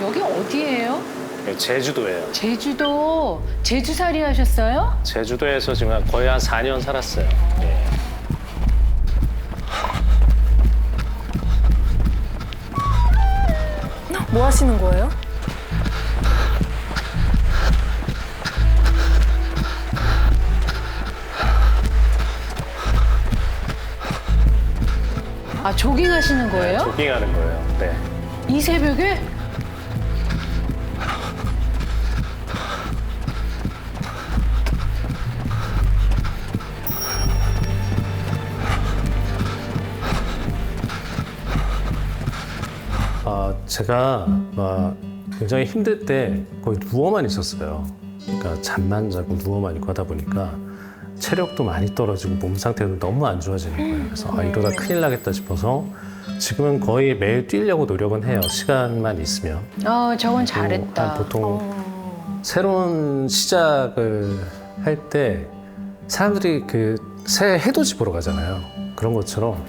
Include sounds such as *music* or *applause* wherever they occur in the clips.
여기 어디예요? 네, 제주도예요. 제주도 제주살이 하셨어요? 제주도에서 지금 거의 한 4년 살았어요. 예. 뭐 하시는 거예요? 아 조깅 하시는 거예요? 조깅하는 거예요. 네. 이 새벽에? 제가 막 굉장히 힘들 때 거의 누워만 있었어요. 그러니까 잠만 자고 누워만 있고 하다 보니까 체력도 많이 떨어지고 몸 상태도 너무 안 좋아지는 거예요. 그래서 아, 이러다 큰일 나겠다 싶어서 지금은 거의 매일 뛰려고 노력은 해요. 시간만 있으면. 어 저건 한 잘했다. 보통 새로운 시작을 할 때 사람들이 그 새 해돋이 보러 가잖아요. 그런 것처럼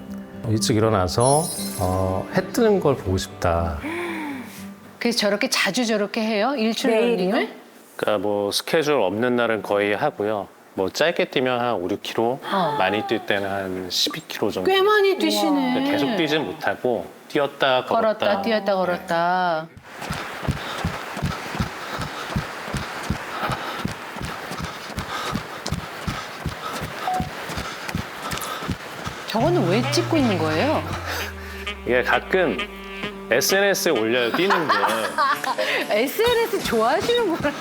일찍 일어나서 어, 해 뜨는 걸 보고 싶다. 그래서 저렇게 자주 저렇게 해요? 일출? 러닝을? 그러니까 뭐 스케줄 없는 날은 거의 하고요. 뭐 짧게 뛰면 한 5, 6km, 많이 뛸 때는 한 12km 정도. 꽤 많이 뛰시네. 계속 뛰진 못하고 뛰었다 걸었다. 걸었다 뛰었다 걸었다. 저거는 왜 찍고 있는 거예요? 이게 가끔 SNS에 올려요 뛰는 게. SNS 좋아하시는구나.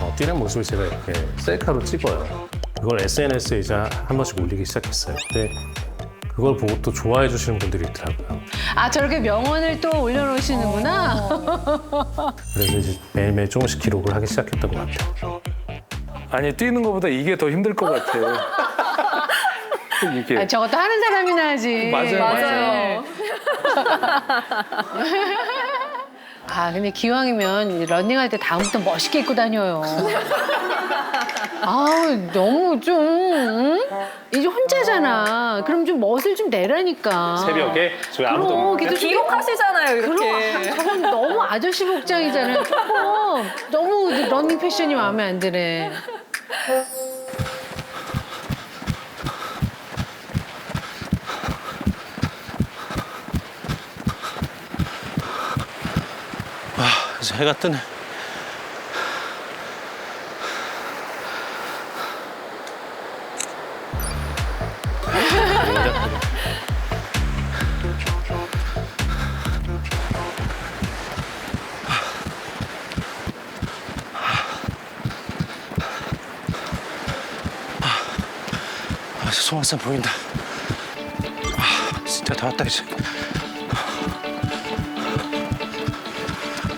어, 뛰는 모습을 제가 이렇게 셀카로 찍어요. 그걸 SNS에 이제 한 번씩 올리기 시작했어요. 근데 그걸 보고 또 좋아해 주시는 분들이 있더라고요. 아 저렇게 명언을 또 올려놓으시는구나. 그래서 이제 매일매일 조금씩 기록을 하기 시작했던 것 같아요. 아니 뛰는 것보다 이게 더 힘들 것 같아요. 이게 아, 저것도 하는 사람이나 하지. *laughs* 맞아요, 맞아요. *laughs* 아 근데 기왕이면 러닝할 때 다음부터 멋있게 입고 다녀요. 아우 너무 좀 응? 이제 혼자잖아. 그럼 좀 멋을 좀 내라니까. 새벽에 저희 아무도 그럼 없는데 그래도 좀 기록하시잖아요, 그럼 이렇게. 저건 너무 아저씨 복장이잖아요. *laughs* 조금 너무 러닝 패션이 마음에 안 드네. 그래서 해가 뜨네. 아, 소방산 보인다. 아, 진짜 다 왔다 이제.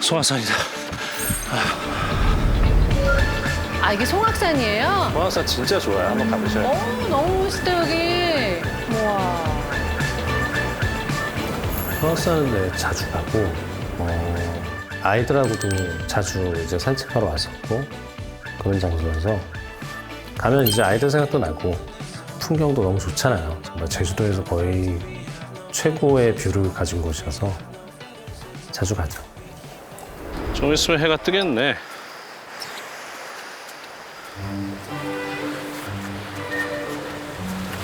소방산이다. 아 이게 송악산이에요? 소방산 진짜 좋아요. 한번 가보셔야 돼요. 어 너무 멋있다 여기. 우와. 프랑스는 네, 자주 가고 어, 아이들하고도 자주 이제 산책하러 왔었고 그런 장소라서 가면 이제 아이들 생각도 나고 풍경도 너무 좋잖아요. 정말 제주도에서 거의 최고의 뷰를 가진 곳이어서 자주 가죠. 좀 있으면 해가 뜨겠네.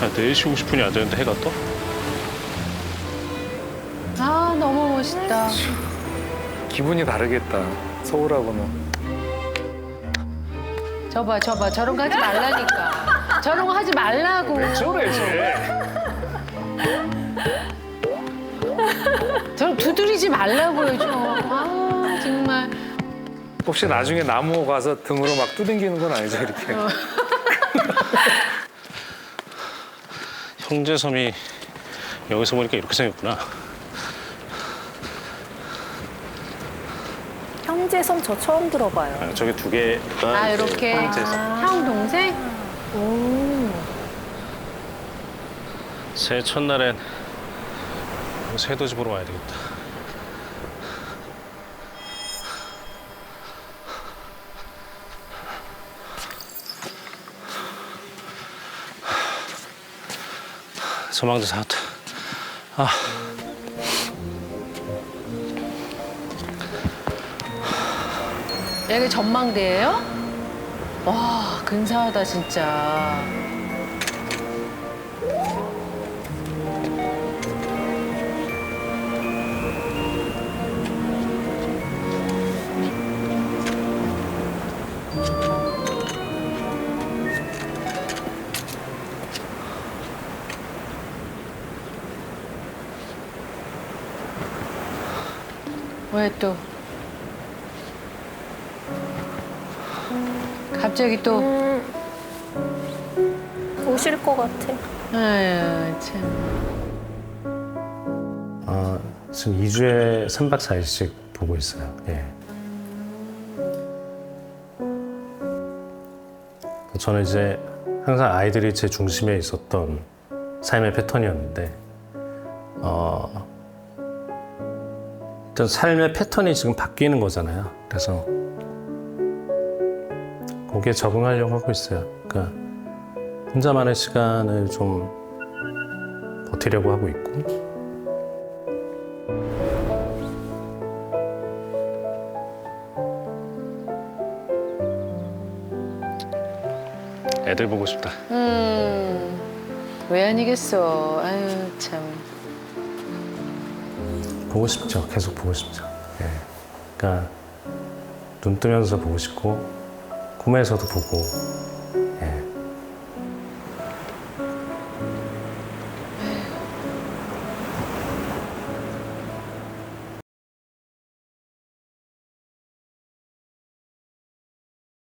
아, 4시 50분이 안 되는데 해가 떠? 아 너무 멋있다. 기분이 다르겠다. 서울하고는. 저봐 저봐 저런 거 하지 말라니까. 저런 거 하지 말라고. 저래, 쟤. 저런 두드리지 말라고요 좀. 아 정말. 혹시 나중에 나무 가서 등으로 막 두들기는 건 아니죠, 이렇게. *laughs* 형제섬이 여기서 보니까 이렇게 생겼구나. 형제섬 저 처음 들어봐요. 아, 저기 두 개가 아 이제 이렇게 형제섬. 형 동생? 새해 첫날엔 세도 집으로 와야 되겠다. 소망도 사왔다. 아. 여기 전망대예요? 와 근사하다 진짜. 왜 또? 갑자기 또. 오실 것 같아. 아유 참. 어, 지금 2주에 3박 4일씩 보고 있어요. 예. 저는 이제 항상 아이들이 제 중심에 있었던 삶의 패턴이었는데, 어, 일단 삶의 패턴이 지금 바뀌는 거잖아요. 그래서 거기에 적응하려고 하고 있어요. 그러니까 혼자만의 시간을 좀 버티려고 하고 있고, 애들 보고 싶다. 음. 왜 아니겠어. 아유 참. 보고 싶죠. 계속 보고 싶죠. 예. 그러니까 눈 뜨면서 보고 싶고 꿈에서도 보고